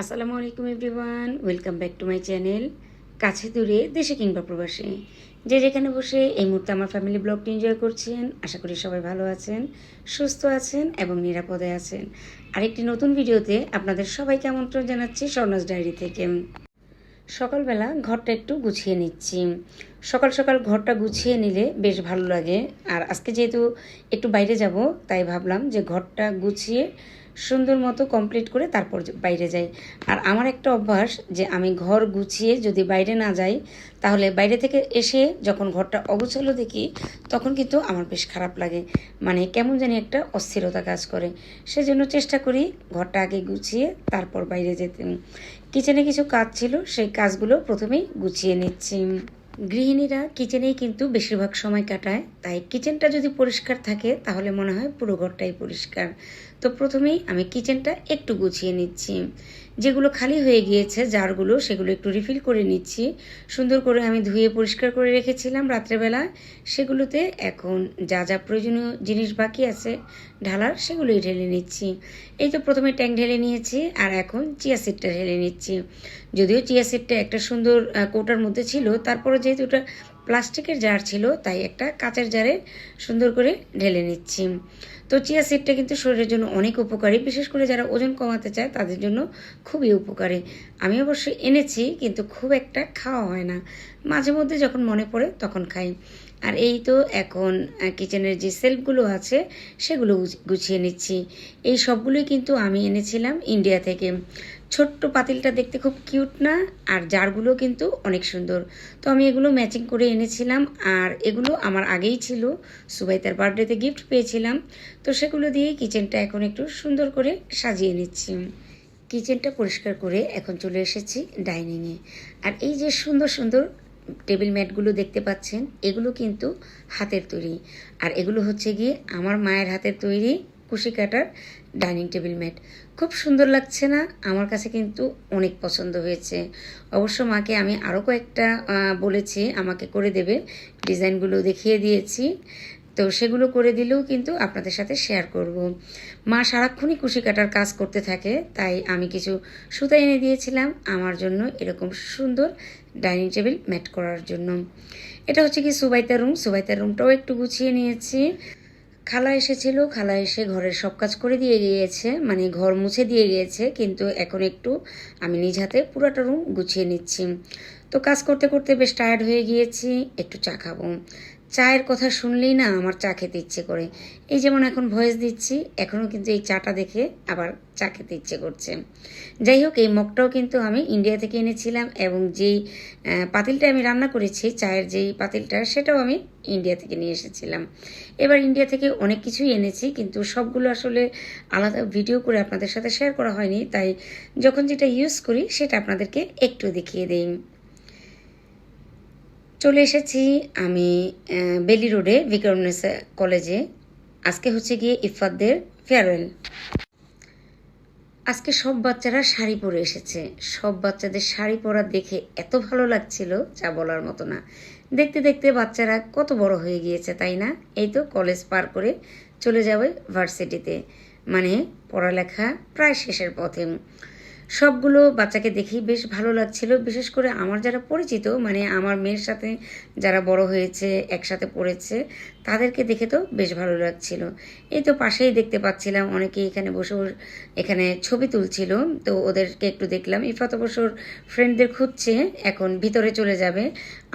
আসসালামু আলাইকুম everyone, welcome back to my channel, কাছে দূরে, দেশে কিংবা প্রবাসে। যে যেখানে বসে এই মুহূর্তে আমার ফ্যামিলি ব্লগটি এনজয় করছেন, আশা করি সবাই ভালো আছেন, সুস্থ আছেন এবং নিরাপদে আছেন। আরেকটি নতুন ভিডিওতে আপনাদের সবাইকে আমন্ত্রণ জানাচ্ছি স্বর্ণাস ডায়েরি থেকে। সকালবেলা ঘরটা একটু গুছিয়ে নিচ্ছি। সকাল সকাল ঘরটা গুছিয়ে নিলে বেশ ভালো লাগে। আর আজকে যেহেতু একটু বাইরে যাব, তাই ভাবলাম যে ঘরটা গুছিয়ে সুন্দর মতো কমপ্লিট করে তারপর বাইরে যাই। আর আমার একটা অভ্যাস যে আমি ঘর গুছিয়ে যদি বাইরে না যাই, তাহলে বাইরে থেকে এসে যখন ঘরটা অগোছালো দেখি, তখন কিন্তু আমার বেশ খারাপ লাগে। মানে কেমন জানি একটা অস্থিরতা কাজ করে। সেজন্য চেষ্টা করি ঘরটা আগে গুছিয়ে তারপর বাইরে যেতে। কিচেনে কিছু কাজ ছিল, সেই কাজগুলো প্রথমেই গুছিয়ে নিচ্ছি। গৃহিণীরা কিচেনেই কিন্তু বেশিরভাগ সময় কাটায়। তাই কিচেনটা যদি পরিষ্কার থাকে, তাহলে মনে হয় পুরো ঘরটাই পরিষ্কার। তো প্রথমেই আমি কিচেনটা একটু গুছিয়ে নিচ্ছি। যেগুলো খালি হয়ে গিয়েছে, জারগুলো, সেগুলো একটু রিফিল করে নিচ্ছি। সুন্দর করে আমি ধুয়ে পরিষ্কার করে রেখেছিলাম রাত্রেবেলা। সেগুলোতে এখন যা যা প্রয়োজনীয় জিনিস বাকি আছে, ঢালার সেগুলোই ঢেলে নিচ্ছি। এই তো প্রথমে ট্যাঙ্ক ঢেলে নিয়েছি আর এখন চিয়া সিডটা ঢেলে নিচ্ছি। যদিও চিয়া সিডটা একটা সুন্দর কৌটার মধ্যে ছিল তারপরে যেহেতু ওটা প্লাস্টিকের জার ছিল, তাই একটা কাঁচের জারে সুন্দর করে ঢেলে নিচ্ছি। তো চিয়া সিডটা কিন্তু শরীরের জন্য অনেক উপকারী, বিশেষ করে যারা ওজন কমাতে চায় তাদের জন্য খুবই উপকারী। আমি অবশ্য এনেছি, কিন্তু খুব একটা খাওয়া হয় না। মাঝে মধ্যে যখন মনে পড়ে তখন খাই। আর এই তো এখন কিচেনের যে সেলফগুলো আছে, সেগুলো গুছিয়ে নিচ্ছি। এই সবগুলোই কিন্তু আমি এনেছিলাম ইন্ডিয়া থেকে। ছোট্ট পাতিলটা দেখতে খুব কিউট না, আর জারগুলো কিন্তু অনেক সুন্দর। তো আমি এগুলো ম্যাচিং করে এনেছিলাম, আর এগুলো আমার আগেই ছিল। সুবাইতার বার্থডেতে গিফট পেয়েছিলাম। তো সেগুলো দিয়েই কিচেনটা এখন একটু সুন্দর করে সাজিয়ে নিচ্ছি। কিচেনটা পরিষ্কার করে এখন চলে এসেছি ডাইনিংয়ে। আর এই যে সুন্দর সুন্দর টেবিল ম্যাটগুলো দেখতে পাচ্ছেন, এগুলো কিন্তু হাতের তৈরি। আর এগুলো হচ্ছে গিয়ে আমার মায়ের হাতের তৈরি কুশি কাটার ডাইনিং টেবিল ম্যাট। খুব সুন্দর লাগছে না? আমার কাছে কিন্তু অনেক পছন্দ হয়েছে। অবশ্য মাকে আমি আরও কয়েকটা বলেছি। আমাকে করে দেবে। ডিজাইনগুলো দেখিয়ে দিয়েছি। তো সেগুলো করে দিলেও কিন্তু আপনাদের সাথে শেয়ার করব। মা সারাক্ষণই কুশি কাটার কাজ করতে থাকে, তাই আমি কিছু সুতা এনে দিয়েছিলাম আমার জন্য এরকম সুন্দর ডাইনিং টেবিল ম্যাট করার জন্য। এটা হচ্ছে কি সুবাইতার রুম। সুবাইতার রুমটাও একটু গুছিয়ে নিয়েছি। খালা এসেছিল, খালা এসে ঘরের সব কাজ করে দিয়ে গিয়েছে মানে ঘর মুছে দিয়ে গিয়েছে, কিন্তু এখন একটু আমি নিজ হাতে পুরোটা রুম গুছিয়ে নিচ্ছি। তো কাজ করতে করতে বেশ টায়ার্ড হয়ে গিয়েছি, একটু চা খাব। চায়ের কথা শুনলেই না আমার চা খেতে ইচ্ছে করে। এই যেমন এখন ভয়েস দিচ্ছি, এখনও কিন্তু এই চাটা দেখে আবার চা খেতে ইচ্ছে করছে। যাই হোক, এই মগটাও কিন্তু আমি ইন্ডিয়া থেকে এনেছিলাম এবং যেই পাতিলটা আমি রান্না করেছি, চায়ের যেই পাতিলটা, সেটাও আমি ইন্ডিয়া থেকে নিয়ে এসেছিলাম। এবার ইন্ডিয়া থেকে অনেক কিছুই এনেছি, কিন্তু সবগুলো আসলে আলাদা ভিডিও করে আপনাদের সাথে শেয়ার করা হয়নি। তাই যখন যেটা ইউজ করি, সেটা আপনাদেরকে একটু দেখিয়ে দিই। চলে এসেছি আমি বেলি রোডে বিক্রমনেসা কলেজে। আজকে হচ্ছে গিয়ে ইফাতদের ফেয়ারওয়েল আজকে সব বাচ্চারা শাড়ি পরে এসেছে। সব বাচ্চাদের শাড়ি পরা দেখে এত ভালো লাগছিল, যা বলার মতো না। দেখতে দেখতে বাচ্চারা কত বড় হয়ে গিয়েছে, তাই না? এই তো কলেজ পার করে চলে যাবে ভার্সিটিতে। মানে পড়ালেখা প্রায় শেষের পথে। সবগুলো বাচ্চাকে দেখেই বেশ ভালো লাগছিল। বিশেষ করে আমার যারা পরিচিত মানে আমার মেয়ের সাথে যারা বড় হয়েছে, একসাথে পড়েছে, তাদেরকে দেখে তো বেশ ভালো লাগছিল। এই তো পাশেই দেখতে পাচ্ছিলাম অনেকে এখানে বসে এখানে ছবি তুলছিল। তো ওদেরকে একটু দেখলাম, ইফাত অবসর ফ্রেন্ডদের খুঁজছে, এখন ভিতরে চলে যাবে।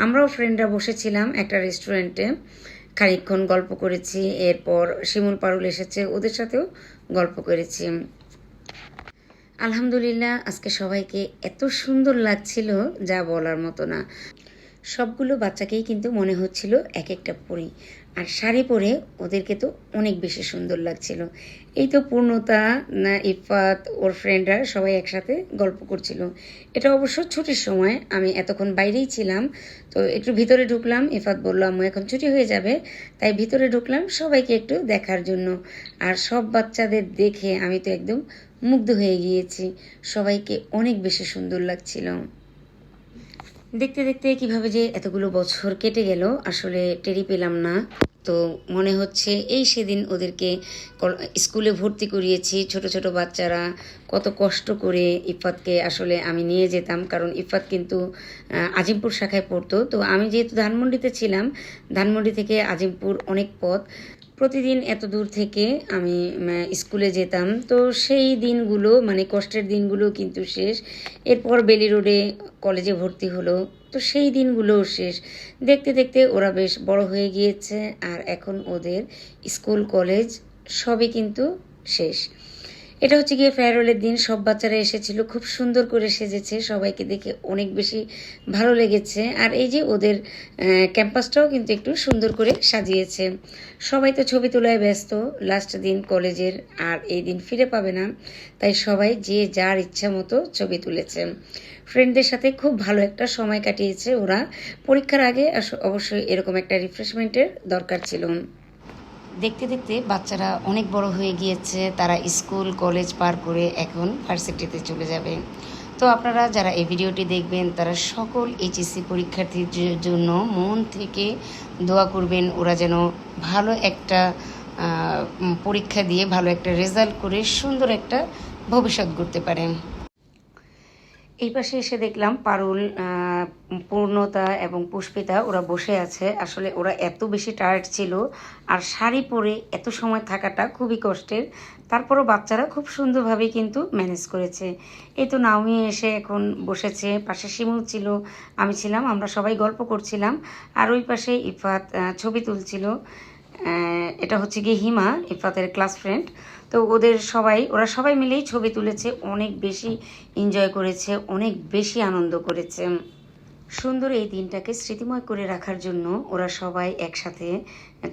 আমরাও ফ্রেন্ডরা বসেছিলাম একটা রেস্টুরেন্টে খানিকক্ষণ গল্প করেছি, এরপর শিমুল পারুল এসেছে, ওদের সাথেও গল্প করেছি। আলহামদুলিল্লাহ, আজকে সবাইকে এত সুন্দর লাগছিল যা বলার মতো না। সবগুলো বাচ্চাকেই কিন্তু মনে হচ্ছিল এক একটা পরি, আর শাড়ি পরে ওদেরকে তো অনেক বেশি সুন্দর লাগছিল। এই তো পূর্ণতা, না ইফাত ওর ফ্রেন্ডরা সবাই একসাথে গল্প করছিল। এটা অবশ্য ছুটির সময়, আমি এতক্ষণ বাইরেই ছিলাম, তো একটু ভিতরে ঢুকলাম ইফাত বলল, আম্মু, এখন ছুটি হয়ে যাবে। তাই ভিতরে ঢুকলাম সবাইকে একটু দেখার জন্য। আর সব বাচ্চাদের দেখে আমি তো একদম মুগ্ধ হয়ে গিয়েছি। সবাইকে অনেক বেশি সুন্দর লাগছিল। দেখতে দেখতে কীভাবে যে এতগুলো বছর কেটে গেল, আসলে টেরি পেলাম না। তো মনে হচ্ছে এই সেদিন ওদেরকে কল- স্কুলে ভর্তি করিয়েছি, ছোট ছোট বাচ্চারা কত কষ্ট করে ইফাতকে আসলে আমি নিয়ে যেতাম, কারণ ইফাত কিন্তু আজিমপুর শাখায় পড়তো। তো আমি যেহেতু ধানমন্ডিতে ছিলাম, ধানমন্ডি থেকে আজিমপুর অনেক পথ। প্রতিদিন এত দূর থেকে আমি স্কুলে যেতাম। তো সেই দিনগুলো মানে কষ্টের দিনগুলো কিন্তু শেষ। এরপর বেলি রোডে কলেজে ভর্তি হলো। তো সেই দিনগুলোও শেষ। দেখতে দেখতে ওরা বেশ বড় হয়ে গিয়েছে আর এখন ওদের স্কুল, কলেজ সবই কিন্তু শেষ। এটা হচ্ছে গিয়ে ফেয়ারওয়েলের দিন। সব বাচ্চারা এসেছিল, খুব সুন্দর করে সেজেছে। সবাইকে দেখে অনেক বেশি ভালো লেগেছে। আর এই যে ওদের ক্যাম্পাসটাও কিন্তু একটু সুন্দর করে সাজিয়েছে। সবাই তো ছবি তোলায় ব্যস্ত। লাস্ট দিন কলেজের আর এই দিন ফিরে পাবে না। তাই সবাই যে যার ইচ্ছা মতো ছবি তুলেছে। ফ্রেন্ডদের সাথে খুব ভালো একটা সময় কাটিয়েছে ওরা। পরীক্ষার আগে অবশ্যই এরকম একটা রিফ্রেশমেন্টের দরকার ছিল। দেখতে দেখতে বাচ্চারা অনেক বড় হয়ে গিয়েছে, তারা স্কুল, কলেজ পার করে এখন ভার্সিটিতে চলে যাবে। তো আপনারা যারা এই ভিডিওটি দেখবেন, তারা সকল এইচএসসি পরীক্ষার্থীদের জন্য মন থেকে দোয়া করবেন, ওরা যেন ভালো একটা পরীক্ষা দিয়ে ভালো একটা রেজাল্ট করে সুন্দর একটা ভবিষ্যৎ গড়তে পারেন এই পাশে এসে দেখলাম পারুল পূর্ণতা এবং পুষ্পিতা ওরা বসে আছে। আসলে ওরা এত বেশি টায়ার্ড ছিল। আর শাড়ি পরে এত সময় থাকাটা খুবই কষ্টের। তারপরও বাচ্চারা খুব সুন্দরভাবে কিন্তু ম্যানেজ করেছে। এই তো নাওমি এসে এখন বসেছে। পাশে শিমুল ছিল, আমি ছিলাম, আমরা সবাই গল্প করছিলাম। আর ওই পাশে ইফাত ছবি তুলছিল। এটা হচ্ছে গিয়ে হিমা, ইফাতের ক্লাস ফ্রেন্ড তো ওদের সবাই, ওরা সবাই মিলেই ছবি তুলেছে। অনেক বেশি এনজয় করেছে, অনেক বেশি আনন্দ করেছে। সুন্দর এই দিনটাকে স্মৃতিময় করে রাখার জন্য ওরা সবাই একসাথে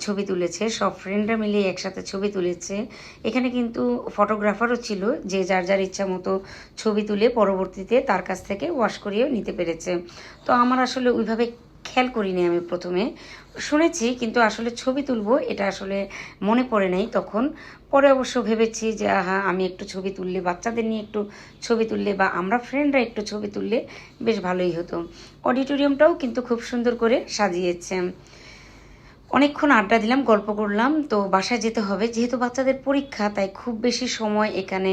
ছবি তুলেছে, সব ফ্রেন্ডরা মিলে একসাথে ছবি তুলেছে। এখানে কিন্তু ফটোগ্রাফারও ছিল যে যার যার ইচ্ছা মতো ছবি তুলে পরবর্তীতে তার কাছ থেকে ওয়াশ করিয়েও নিতে পেরেছে। তো আমার আসলে ওইভাবে খেয়াল করিনি আমি প্রথমে। শুনেছি, কিন্তু আসলে ছবি তুলব, এটা আসলে মনে পড়ে নাই তখন। পরে অবশ্য ভেবেছি যে, আহা, আমি একটু ছবি তুললে, বাচ্চাদের নিয়ে একটু ছবি তুললে বা আমরা ফ্রেন্ডরা একটু ছবি তুললে বেশ ভালোই হতো। অডিটোরিয়ামটাও কিন্তু খুব সুন্দর করে সাজিয়েছে। অনেকক্ষণ আড্ডা দিলাম, গল্প করলাম, তো বাসায় যেতে হবে। যেহেতু বাচ্চাদের পরীক্ষা, তাই খুব বেশি সময় এখানে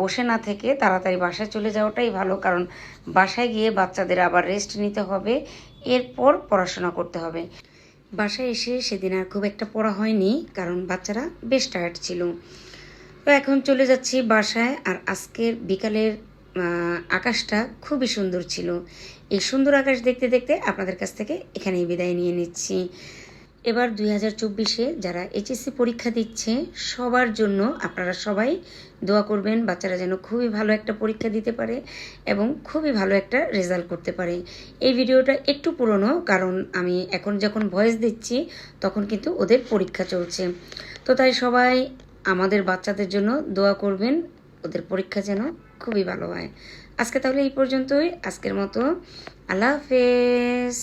বসে না থেকে তাড়াতাড়ি বাসায় চলে যাওয়াটাই ভালো, কারণ বাসায় গিয়ে বাচ্চাদের আবার রেস্ট নিতে হবে, এরপর পড়াশোনা করতে হবে। বাসায় এসে সেদিন আর খুব একটা পড়া হয়নি, কারণ বাচ্চারা বেশ টায়ার্ড ছিল। তো এখন চলে যাচ্ছি বাসায়, আর আজকের বিকালের আকাশটা খুবই সুন্দর ছিল। এই সুন্দর আকাশ দেখতে দেখতে আপনাদের কাছ থেকে এখানেই বিদায় নিয়ে নিচ্ছি। এবার দুই হাজার চব্বিশে যারা এইচএসসি পরীক্ষা দিচ্ছে, সবার জন্য আপনারা সবাই দোয়া করবেন, বাচ্চারা যেন খুবই ভালো একটা পরীক্ষা দিতে পারে এবং খুবই ভালো একটা রেজাল্ট করতে পারে। এই ভিডিওটা একটু পুরনো, কারণ আমি এখন যখন ভয়েস দিচ্ছি, তখন কিন্তু ওদের পরীক্ষা চলছে। তো তাই সবাই আমাদের বাচ্চাদের জন্য দোয়া করবেন, ওদের পরীক্ষা যেন খুবই ভালো হয়। আজকে তাহলে এই পর্যন্তই আজকের মতো আল্লাহ হাফেজ